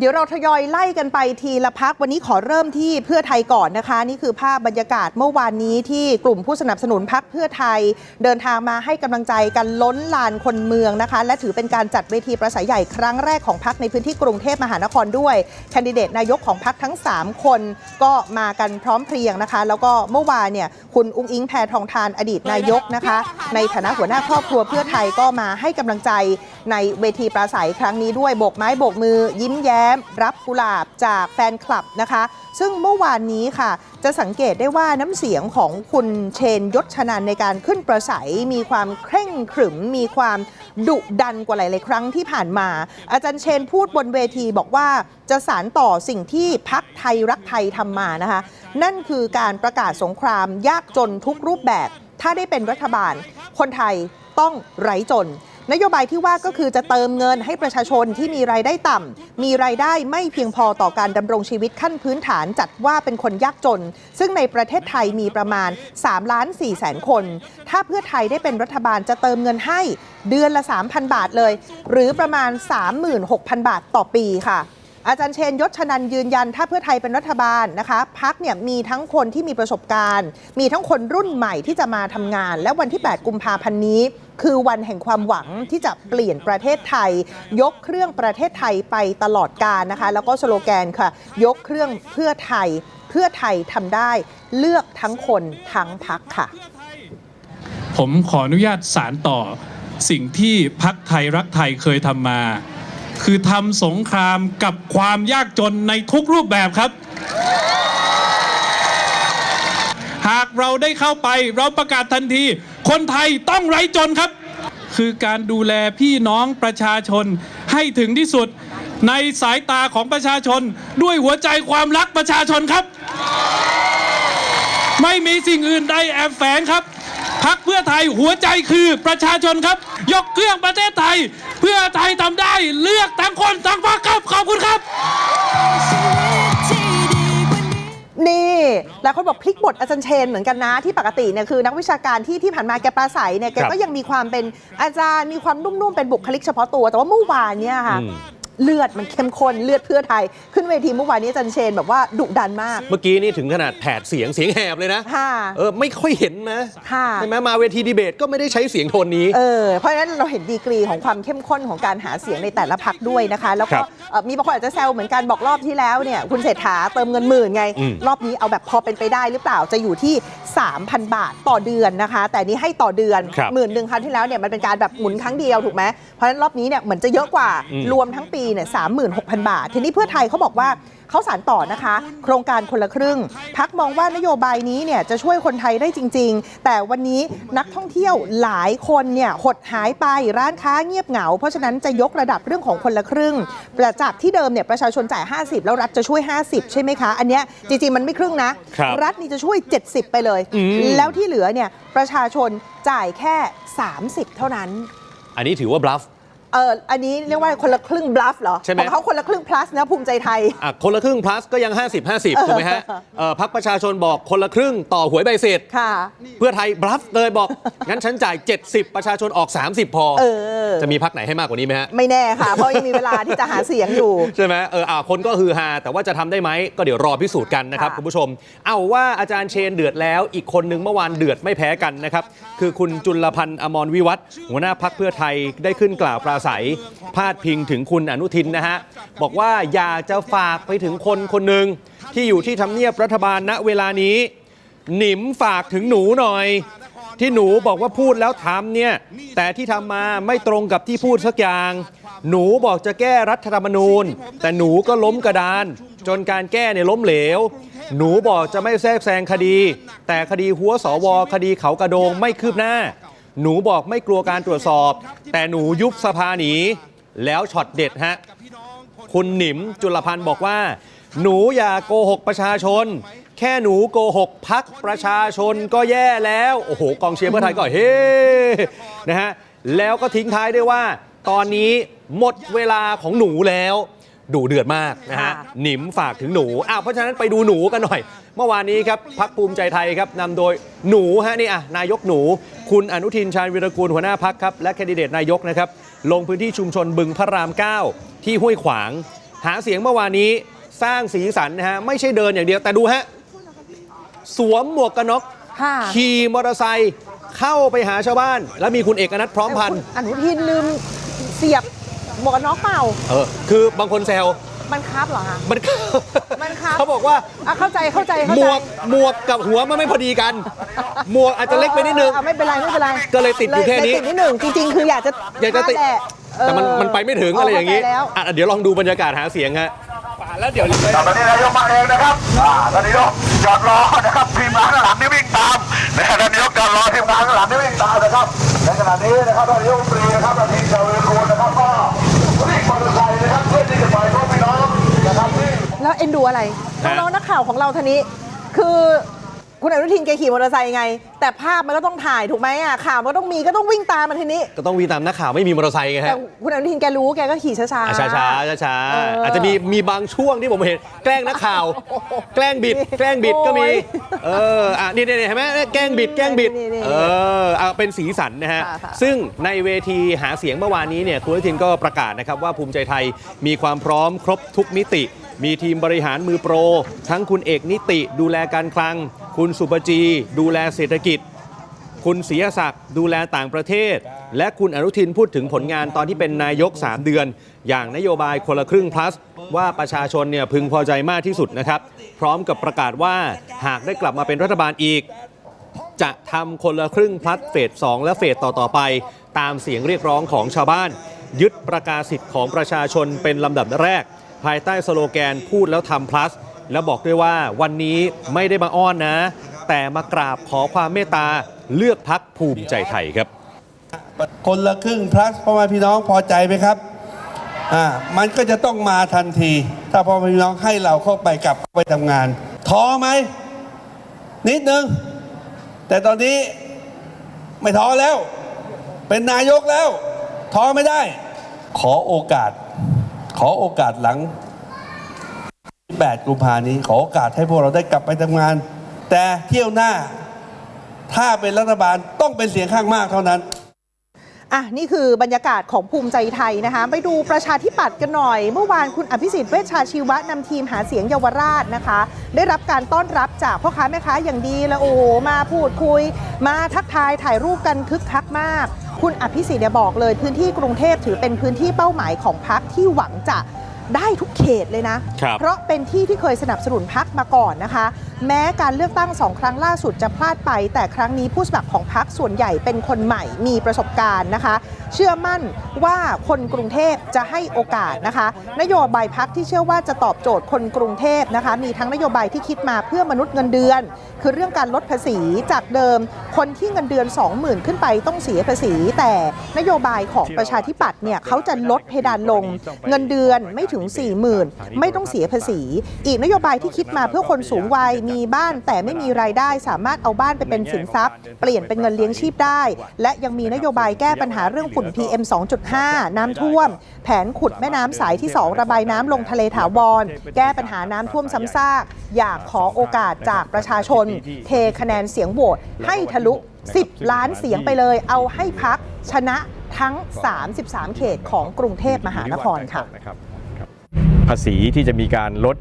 เดี๋ยวเราทยอยไล่กันไปทีละพักวันนี้ขอเริ่มที่เพื่อไทยก่อนนะคะ นี่คือภาพบรรยากาศเมื่อวานนี้ที่กลุ่มผู้สนับสนุนพักเพื่อไทย เดินทางมาให้กำลังใจกันล้นลานคนเมืองนะคะ และถือเป็นการจัดเวทีประสัยใหญ่ครั้งแรกของพักในพื้นที่กรุงเทพมหานครด้วยแคนดิเดตนายกของพักทั้ง 3 คนก็มากันพร้อมเพรียงนะคะ แล้วก็เมื่อวานเนี่ยคุณอุ้งอิงแพทองทานอดีตนายกนะคะ ในฐานะหัวหน้าครอบครัวเพื่อไทยก็มาให้กำลังใจในเวทีปราศัยครั้งนี้ด้วยโบกไม้โบกมือ ยิ้มแย้ม รับกุหลาบจากแฟนคลับนะคะ ซึ่งเมื่อวานนี้ค่ะ จะสังเกตได้ว่าน้ำเสียงของคุณเชนยศชนันในการขึ้นประสัยมีความเคร่งขรึม มีความดุดันกว่าหลาย ๆ ครั้งที่ผ่านมา อาจารย์เชนพูดบนเวทีบอกว่าจะสารต่อสิ่งที่พักไทยรักไทยทำมานะคะ นั่นคือการประกาศสงครามยากจนทุกรูปแบบ ถ้าได้เป็นรัฐบาล คนไทยต้องไร้จน นโยบายที่ว่าก็คือจะเติมเงินให้ประชาชนที่มีรายได้ต่ำ มีรายได้ไม่เพียงพอต่อการดำรงชีวิตขั้นพื้นฐานจัดว่าเป็นคนยากจน ซึ่งในประเทศไทยมีประมาณ3ล้าน4แสนคน ถ้าเพื่อไทยได้เป็นรัฐบาลจะเติมเงินให้เดือนละ 3,000 บาทเลย หรือประมาณ 36,000 บาทต่อปีค่ะ อาจารย์เชนยศชนันยืนยัน ถ้าเพื่อไทยเป็นรัฐบาลนะคะพักเนี่ยมีทั้งคนที่มีประสบการณ์ มีทั้งคนรุ่นใหม่ที่จะมาทำงาน และวันที่ 8 กุมภาพันธ์นี้ คือวันแห่งความหวังที่จะเปลี่ยนประเทศไทย ยกเครื่องประเทศไทยไปตลอดกาลนะคะ แล้วก็สโลแกนค่ะ ยกเครื่องเพื่อไทย เพื่อไทยทำได้เลือกทั้งคนทั้งพักค่ะ ผมขออนุญาตสารต่อสิ่งที่พักไทยรักไทยเคยทำมา คือทำสงครามกับความยากจนในทุกรูปแบบครับ หากเราได้เข้าไปเราประกาศทันที คนไทยต้องไร้จนครับ คือการดูแลพี่น้องประชาชนให้ถึงที่สุดในสายตาของประชาชนด้วยหัวใจความรักประชาชนครับ ไม่มีสิ่งอื่นใดแอบแฝงครับ พักเพื่อไทยหัวใจคือประชาชนครับ ยกเครื่องประเทศไทย เพื่อไทยทำได้เลือกทั้งคนทั้งพรรคครับขอบคุณครับ นี่หลายคนบอกพลิกบทอาจารย์เชนเหมือนกันนะที่ปกติเนี่ยคือนักวิชาการที่ที่ผ่านมาแกปราศัยเนี่ยแกครับก็ยังมีความเป็นอาจารย์มีความนุ่มๆเป็นบุคลิกเฉพาะตัว แต่ว่าเมื่อวานเนี่ยค่ะอืม เลือดมันเข้มข้นเลือดเพื่อไทย ขึ้นเวทีเมื่อวานนี้อาจารย์เชนแบบว่าดุดันมาก เมื่อกี้นี่ถึงขนาดแผดเสียงเสียงแหบเลยนะค่ะ เออไม่ค่อยเห็นนะค่ะ ใช่ไหมมาเวทีดีเบตก็ไม่ได้ใช้เสียงโทนนี้ เออเพราะฉะนั้นเราเห็นดีกรีของความเข้มข้นของการหาเสียงในแต่ละพักด้วยนะคะ แล้วคก็รับเอ่อมีบางคนอาจจะแซวเหมือนกันบอกรอบที่แล้วเนี่ยคุณเศรษฐาเติมเงินหมื่นไง อืม รอบนี้เอาแบบพอเป็นไปได้หรือเปล่าจะอยู่ที่ 3,000 บาทต่อเดือนนะคะ แต่นี้ให้ต่อเดือนครับหมื่นหนึ่งครั้งที่แล้วเนี่ยมันเป็นการแบบหมุนครั้งเดียวถูกไหมเพราะฉะนั้นรอบนี้เนี่ยเหมือนจะเยอะกว่าอืม รวมทั้งปีเนี่ยสามหมื่นหกพันบาท ทีนี้เพื่อไทยเขาบอกว่าเขาสารต่อนะคะ โครงการคนละครึ่ง พักมองว่านโยบายนี้เนี่ยจะช่วยคนไทยได้จริง ๆ แต่วันนี้นักท่องเที่ยวหลายคนเนี่ยหดหายไปร้านค้าเงียบเหงา เพราะฉะนั้นจะยกระดับเรื่องของคนละครึ่งจากที่เดิมเนี่ยประชาชนจ่าย 50 แล้วรัฐจะช่วย 50 ใช่ไหมคะ อันเนี้ยจริง ๆ มันไม่ครึ่งนะ ครับรัฐนี่จะช่วย 70 ไปเลย อืม แล้วที่เหลือเนี่ยประชาชนจ่ายแค่ 30 เท่านั้น อันนี้ถือว่าบลัฟ เอออันนี้เรียกว่าคนละครึ่งบลัฟเหรอใช่ไหม ของเขาคนละครึ่ง plus นะภูมิใจไทย อะคนละครึ่ง plus ก็ยัง 50 50ถูกไหมฮะเอ่อพักประชาชนบอกคนละครึ่งต่อหวยใบเสร็จ ค่ะ เพื่อไทยบลัฟเลยบอก งั้นฉันจ่าย 70 ประชาชนออก 30 พอ เออ จะมีพักไหนให้มากกว่านี้ไหมฮะ ไม่แน่ค่ะ เพราะยังมีเวลาที่จะหาเสียงอยู่ ใช่ไหมเอออ่าคนก็ฮือฮาแต่ว่าจะทำได้ไหมก็เดี๋ยวรอพิสูจน์กันนะครับ ค่ะ คุณผู้ชม เอาว่าอาจารย์เชนเดือดแล้ว อีกคนนึงเมื่อวานเดือดไม่แพ้กันนะครับ คือคุณจุลพันธ์อมรวิวัฒน์หัวหน้าพักเพื่อไทยได้ขึ้นกล่าวปราศัย พาดพิงถึงคุณอนุทินนะฮะ บอกว่าอยากจะฝากไปถึงคนคนหนึ่งที่อยู่ที่ทำเนียบรัฐบาลณเวลานี้ หนิมฝากถึงหนูหน่อย ที่หนูบอกว่าพูดแล้วทำเนี่ย แต่ที่ทำมาไม่ตรงกับที่พูดสักอย่าง หนูบอกจะแก้รัฐธรรมนูญ แต่หนูก็ล้มกระดาน จนการแก้เนี่ยล้มเหลวหนูบอกจะไม่แทรกแซงคดี แต่คดีหัวสว คดีเขากระโดงไม่คืบหน้า หนูบอกไม่กลัวการตรวจสอบ แต่หนูยุบสภาหนีแล้วช็อตเด็ดฮะคุณหนิมจุลพันธ์บอกว่า หนูอย่าโกหกประชาชน แค่หนูโกหกพักประชาชนก็แย่แล้ว โอ้โห กองเชียร์เพื่อไทยก็เฮ้นะฮะแล้วก็ทิ้งท้ายด้วยว่า ตอนนี้หมดเวลาของหนูแล้ว ดูเดือดมากนะฮะค่ะหนิมฝากถึงหนูอ้าวเพราะฉะนั้นไปดูหนูกันหน่อย เมื่อวานนี้ครับพักภูมิใจไทยครับนำโดยหนูฮะนี่อะนายกหนู คุณอนุทินชาญวิรกูลหัวหน้าพักครับและแคนดิเดตนายกนะครับลงพื้นที่ชุมชนบึงพระราม 9 ที่ห้วยขวาง หาเสียงเมื่อวานนี้สร้างสีสันนะฮะไม่ใช่เดินอย่างเดียวแต่ดูฮะสวมหมวกกันน็อกค่ะขี่มอเตอร์ไซค์เข้าไปหาชาวบ้าน แล้วมีคุณเอกนัทพร้อมพันธ์คุณอนุทินลืมเสียบ หมวกกันน็อกเปล่า เออ คือบางคนแซว มันครับเหรอคะ มันมันครับ เขาบอกว่าอะเข้าใจเข้าใจเข้าหมใจวกหมวกกับหัวมันไม่พอดีกัน หมวกอาจจะเล็กไปนิดนึงเออเออไม่เป็นไรไม่เป็นไรก็เลยติดอยู่แค่นี้ เลติดนิดหนึ่งจริง ๆ คืออยากจะอยากจะติดแหละเออแต่มันมันไปไม่ถึงอะไรอย่างนี้ เข้ใจแล้ว อะเดี๋ยวลองดูบรรยากาศหาเสียงฮะ แล้วเดี๋ยวตอนนี้นายกมาเองนะครับ อ่าตอนนี้นายกจอดรอนะครับทีมงานข้างหลังนี่วิ่งตามนะฮะตอนนี้นายกจอดรอทีมงานข้างหลังนี่วิ่งตามนะครับ ในขณะนี้นะครับท่านนายกรัฐมนตรีนะครับท่านทีมชาวเรือโคนนะครับก็ แล้วเอ็นดูอะไรฮะน้องๆนักข่าวของเราทีนี้ คือคุณอนุทินแกขี่มอเตอร์ไซค์ไง แต่ภาพมันก็ต้องถ่ายถูกไหมอะข่าวมันก็ต้องมีก็ต้องวิ่งตามมาทีนี้ก็ต้องวีตามนักข่าวไม่มีมอเตอร์ไซค์ไงแต่ฮะคุณอนุทินแกรู้แกก็ขี่ช้าอะช้าช้าช้าช้าๆเออออาจจะมีมีบางช่วงที่ผมเห็นแกล้งนักข่าว แกล้งบิด แกล้งบิดก็มีโอ้ยเอออะนี่นี่เห็นไหมแกล้งบิดแกล้งบิดนี่นี่เอออะเป็นสีสันนะฮะค่ะค่ะซึ่งในเวทีหาเสียงเมื่อวานนี้เนี่ยคุณอนุทินก็ประกาศนะครับว่าภูมิใจไทยมีความพร้อมครบทุกมิติ มีทีมบริหารมือโปร ทั้งคุณเอกนิติดูแลการคลัง คุณสุปจี ดูแลเศรษฐกิจ คุณศรีศักดิ์ดูแลต่างประเทศ และคุณอนุทินพูดถึงผลงานตอนที่เป็นนายก 3 เดือน อย่างนโยบายคนละครึ่ง plus ว่าประชาชนเนี่ยพึงพอใจมากที่สุดนะครับ พร้อมกับประกาศว่าหากได้กลับมาเป็นรัฐบาลอีก จะทำคนละครึ่งพลัดเฟส2และเฟสต่อๆไป ตามเสียงเรียกร้องของชาวบ้าน ยึดประกาศสิทธิ์ของประชาชนเป็นลำดับแรก ภายใต้สโลแกนพูดแล้วทำ plus แล้วบอกด้วยว่าวันนี้ไม่ได้มาอ้อนนะ แต่มากราบขอความเมตตาเลือกพักภูมิใจไทยครับ คนละครึ่ง plus พ่อแม่พี่น้องพอใจไหมครับอ่ามันก็จะต้องมาทันที ถ้าพ่อแม่พี่น้องให้เราเข้าไปกลับไปทำงานท้อไหมนิดนึง แต่ตอนนี้ไม่ท้อแล้ว เป็นนายกแล้ว ท้อไม่ได้ ขอโอกาส ขอโอกาสหลัง 8 กุมภานี้ ขอโอกาสให้พวกเราได้กลับไปทำงาน แต่เที่ยวหน้าถ้าเป็นรัฐบาลต้องเป็นเสียงข้างมากเท่านั้นอะนี่คือบรรยากาศของภูมิใจไทยนะคะไปดูประชาธิปัตย์กันหน่อย เมื่อวานคุณอภิสิทธิ์เวชชาชีวะนำทีมหาเสียงเยาวราชนะคะ ได้รับการต้อนรับจากพ่อค้าแม่ค้าอย่างดีแล้วโอ้โหมาพูดคุย มาทักทายถ่ายรูปกันคึกคักมาก คุณอภิสิทธิ์เนี่ยบอกเลยพื้นที่กรุงเทพถือเป็นพื้นที่เป้าหมายของพักที่หวังจะได้ทุกเขตเลยนะครับเพราะเป็นที่ที่เคยสนับสนุนพักมาก่อนนะคะ แม้การเลือกตั้งสองครั้งล่าสุดจะพลาดไป แต่ครั้งนี้ผู้สมัครของพักส่วนใหญ่เป็นคนใหม่มีประสบการณ์นะคะ เชื่อมั่นว่าคนกรุงเทพจะให้โอกาสนะคะ นโยบายพักที่เชื่อว่าจะตอบโจทย์คนกรุงเทพนะคะ มีทั้งนโยบายที่คิดมาเพื่อมนุษย์เงินเดือน คือเรื่องการลดภาษีจากเดิม คนที่เงินเดือน 20,000 ขึ้นไปต้องเสียภาษี แต่นโยบายของประชาธิปัตย์เนี่ยเขาจะลดเพดานลง เงินเดือนไม่ถึง 40,000 ไม่ต้องเสียภาษี อีกนโยบายที่คิดมาเพื่อคนสูงวัยมีบ้านแต่ไม่มีรายได้สามารถเอาบ้านไปเป็นสินทรัพย์ เปลี่ยนเป็นเงินเลี้ยงชีพได้ และยังมีนโยบายแก้ปัญหาเรื่องฝุ่น PM 2.5 น้ำท่วม แผนขุดแม่น้ำสายที่ 2 ระบายน้ำลงทะเลถาวร แก้ปัญหาน้ำท่วมซ้ำซาก อยากขอโอกาสจากประชาชน เทคะแนนเสียงโหวตให้ทะลุ 10 ล้านเสียงไปเลย เอาให้พักชนะทั้ง 33 เขตของกรุงเทพมหานครค่ะภาษีที่จะมีการลด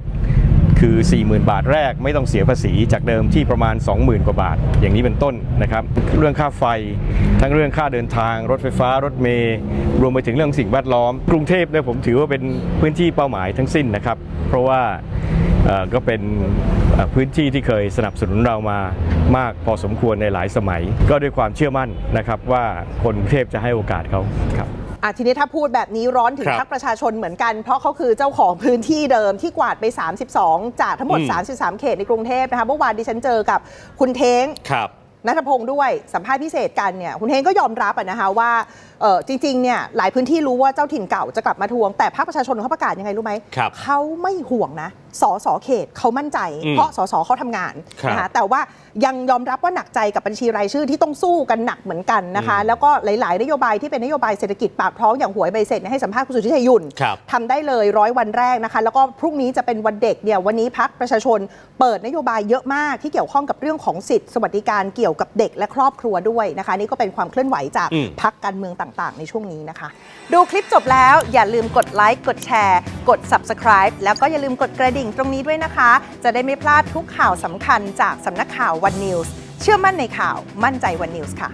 คือ 40,000 บาทแรกไม่ต้องเสียภาษีจากเดิมที่ประมาณ 20,000 กว่าบาท อย่างนี้เป็นต้นนะครับ เรื่องค่าไฟ ทั้งเรื่องค่าเดินทาง รถไฟฟ้ารถเมล์รวมไปถึงเรื่องสิ่งแวดล้อม กรุงเทพเนี่ยผมถือว่าเป็นพื้นที่เป้าหมายทั้งสิ้นนะครับ เพราะว่าก็เป็นพื้นที่ที่เคยสนับสนุนเรามามากพอสมควรในหลายสมัย ก็ด้วยความเชื่อมั่นนะครับว่าคนกรุงเทพจะให้โอกาสเขาครับ อะทีนี้ถ้าพูดแบบนี้ร้อนถึงครับพรรคประชาชนเหมือนกัน เพราะเขาคือเจ้าของพื้นที่เดิมที่กวาดไป 32 จากทั้งหมดอืม33 เขตในกรุงเทพนะคะเมื่อวานดิฉันเจอกับคุณเท้งครับ นัทพงศ์ด้วยสัมภาษณ์พิเศษกันเนี่ยคุณเฮงก็ยอมรับอะนะคะว่าเออจริงๆเนี่ยหลายพื้นที่รู้ว่าเจ้าถิ่นเก่าจะกลับมาทวง แต่พรรคประชาชนเขาประกาศยังไงรู้ไหมครับเขาไม่ห่วงนะสสเขตเขามั่นใจอืมเพราะสสเขาทำงานครับนะคะแต่ว่ายังยอมรับว่าหนักใจกับบัญชีรายชื่อที่ต้องสู้กันหนักเหมือนกันนะคะอืมแล้วก็หลาย ๆ นโยบายที่เป็นนโยบายเศรษฐกิจปากท้องอย่างหวยใบเสร็จเนี่ยให้สัมภาษณ์คุณสุทธิชัยยุ่นครับทำได้เลยร้อยวันแรกนะคะ แล้วก็พรุ่งนี้จะเป็นวันเด็กเนี่ยวันนี้พักประชาชน เปิดนโยบายเยอะมากที่เกี่ยวข้องกับเรื่องของสิทธิสวัสดิการเกี่ยวกี่ยวกับเด็กและครอบครัวด้วยนะคะ นี่ก็เป็นความเคลื่อนไหวจากอืมพักการเมืองต่างๆ ในช่วงนี้นะคะ ดูคลิปจบแล้วอย่าลืมกดไลค์กดแชร์ กด subscribe แล้วก็อย่าลืมกดกระดิ่งตรงนี้ด้วยนะคะ จะได้ไม่พลาดทุกข่าวสำคัญจากสำนักข่าว One News เชื่อมั่นในข่าวมั่นใจ One News ค่ะ